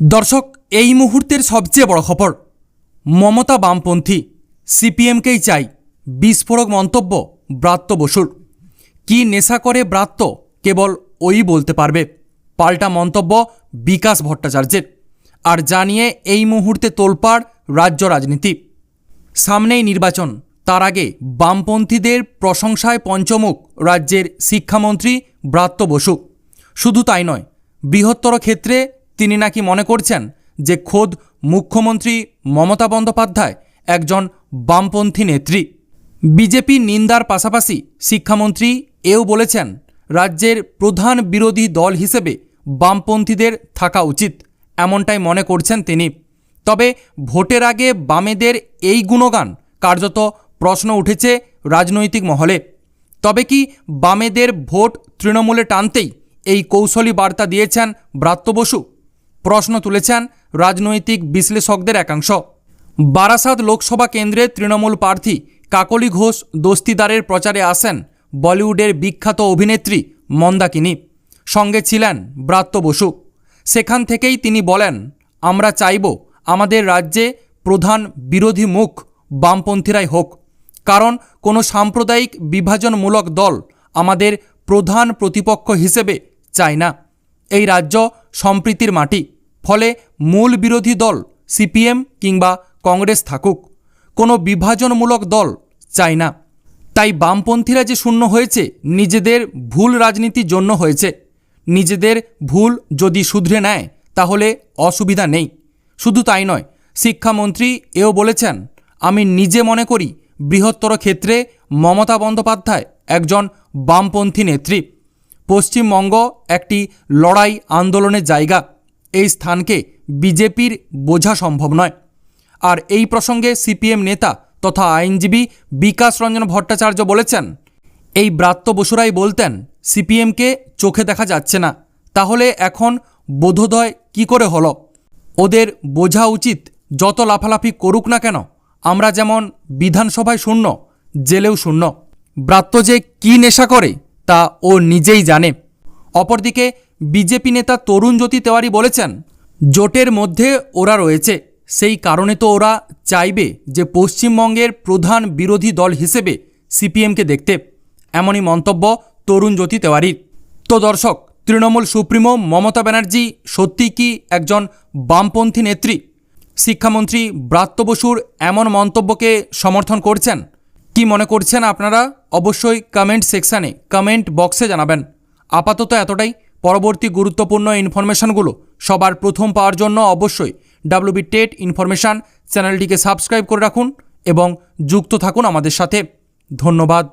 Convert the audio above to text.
দর্শক, এই মুহূর্তের সবচেয়ে বড় খবর, মমতা বামপন্থী সিপিএমকেই চাই, বিস্ফোরক মন্তব্য, ব্রাত্য বসুর। কি নেশা করে ব্রাত্য, কেবল ওই বলতে পারবে, পাল্টা মন্তব্য বিকাশ ভট্টাচার্যের। আর জানিয়ে এই মুহূর্তে তোলপাড় রাজ্য রাজনীতি। সামনেই নির্বাচন, তার আগে বামপন্থীদের প্রশংসায় পঞ্চমুখ রাজ্যের শিক্ষামন্ত্রী ব্রাত্য বসু। শুধু তাই নয়, বৃহত্তর ক্ষেত্রে তিনি নাকি মনে করছেন যে খোদ মুখ্যমন্ত্রী মমতা বন্দ্যোপাধ্যায় একজন বামপন্থী নেত্রী? বিজেপি নিন্দার পাশাপাশি শিক্ষামন্ত্রী এও বলেছেন, রাজ্যের প্রধান বিরোধী দল হিসেবে বামপন্থীদের থাকা উচিত, এমনটাই মনে করছেন তিনি। তবে ভোটের আগে বামেদের এই গুণগান কার্যত প্রশ্ন উঠেছে রাজনৈতিক মহলে। তবে কি বামেদের ভোট তৃণমূলে টানতেই এই কৌশলী বার্তা দিয়েছেন ব্রাত্য বসু? প্রশ্ন তুলেছেন রাজনৈতিক বিশ্লেষকদের একাংশ। বারাসাত লোকসভা কেন্দ্রে তৃণমূল প্রার্থী কাকলি ঘোষ দস্তিদারের প্রচারে আসেন বলিউডের বিখ্যাত অভিনেত্রী মন্দাকিনী সঙ্গে ছিলেন ব্রাত্য বসু। সেখান থেকেই তিনি বলেন, আমরা চাইব আমাদের রাজ্যে প্রধান বিরোধী মুখ বামপন্থীরাই হোক। কারণ কোনো সাম্প্রদায়িক বিভাজনমূলক দল আমাদের প্রধান প্রতিপক্ষ হিসেবে চায় না। এই রাজ্য সম্প্রীতির মাটি। ফলে মূল বিরোধী দল, সিপিএম কিংবা কংগ্রেস থাকুক, কোনো বিভাজনমূলক দল চায় না। তাই বামপন্থীরা যে শূন্য হয়েছে, নিজেদের ভুল রাজনীতির জন্য হয়েছে। নিজেদের ভুল যদি শুধরে নেয়, তাহলে অসুবিধা নেই। শুধু তাই নয়, শিক্ষামন্ত্রী এও বলেছেন, আমি নিজে মনে করি, বৃহত্তর ক্ষেত্রে মমতা বন্দ্যোপাধ্যায় একজন বামপন্থী নেত্রী। পশ্চিমবঙ্গ একটি লড়াই আন্দোলনের জায়গা। এই স্থানকে বিজেপির বোঝা সম্ভব নয়। আর এই প্রসঙ্গে সিপিএম নেতা তথা আইনজীবী বিকাশ রঞ্জন ভট্টাচার্য বলেছেন, এই ব্রাত্য বসুরাই বলতেন, সিপিএমকে চোখে দেখা যাচ্ছে না। তাহলে এখন বোধোদয় কি করে হলো? ওদের বোঝা উচিত যত লাফালাফি করুক না কেন, আমরা যেমন বিধানসভায় শূন্য, জেলেও শূন্য। ব্রাত্য যে কী নেশা করে তা ও নিজেই জানে। অপরদিকে বিজেপি নেতা তরুণ জ্যোতি তেওয়ারি বলেছেন, জোটের মধ্যে ওরা রয়েছে। সেই কারণে তো ওরা চাইবে যে পশ্চিমবঙ্গের প্রধান বিরোধী দল হিসেবে সিপিএমকে দেখতে। এমনই মন্তব্য তরুণ জ্যোতি তেওয়ারির তো দর্শক, তৃণমূল সুপ্রিমো মমতা ব্যানার্জি সত্যি কি একজন বামপন্থী নেত্রী? শিক্ষামন্ত্রী ব্রাত্য বসুর এমন মন্তব্যকে সমর্থন করছেন? কি মনে করছেন আপনারা? অবশ্যই কমেন্ট সেকশানে, কমেন্ট বক্সে জানাবেন। আপাতত এতটাই। পরবর্তী গুরুত্বপূর্ণ ইনফরমেশনগুলো সবার প্রথম পাওয়ার জন্য অবশ্যই ডাব্লুবি টেট ইনফরমেশান চ্যানেলটিকে সাবস্ক্রাইব করে রাখুন এবং যুক্ত থাকুন আমাদের সাথে। ধন্যবাদ।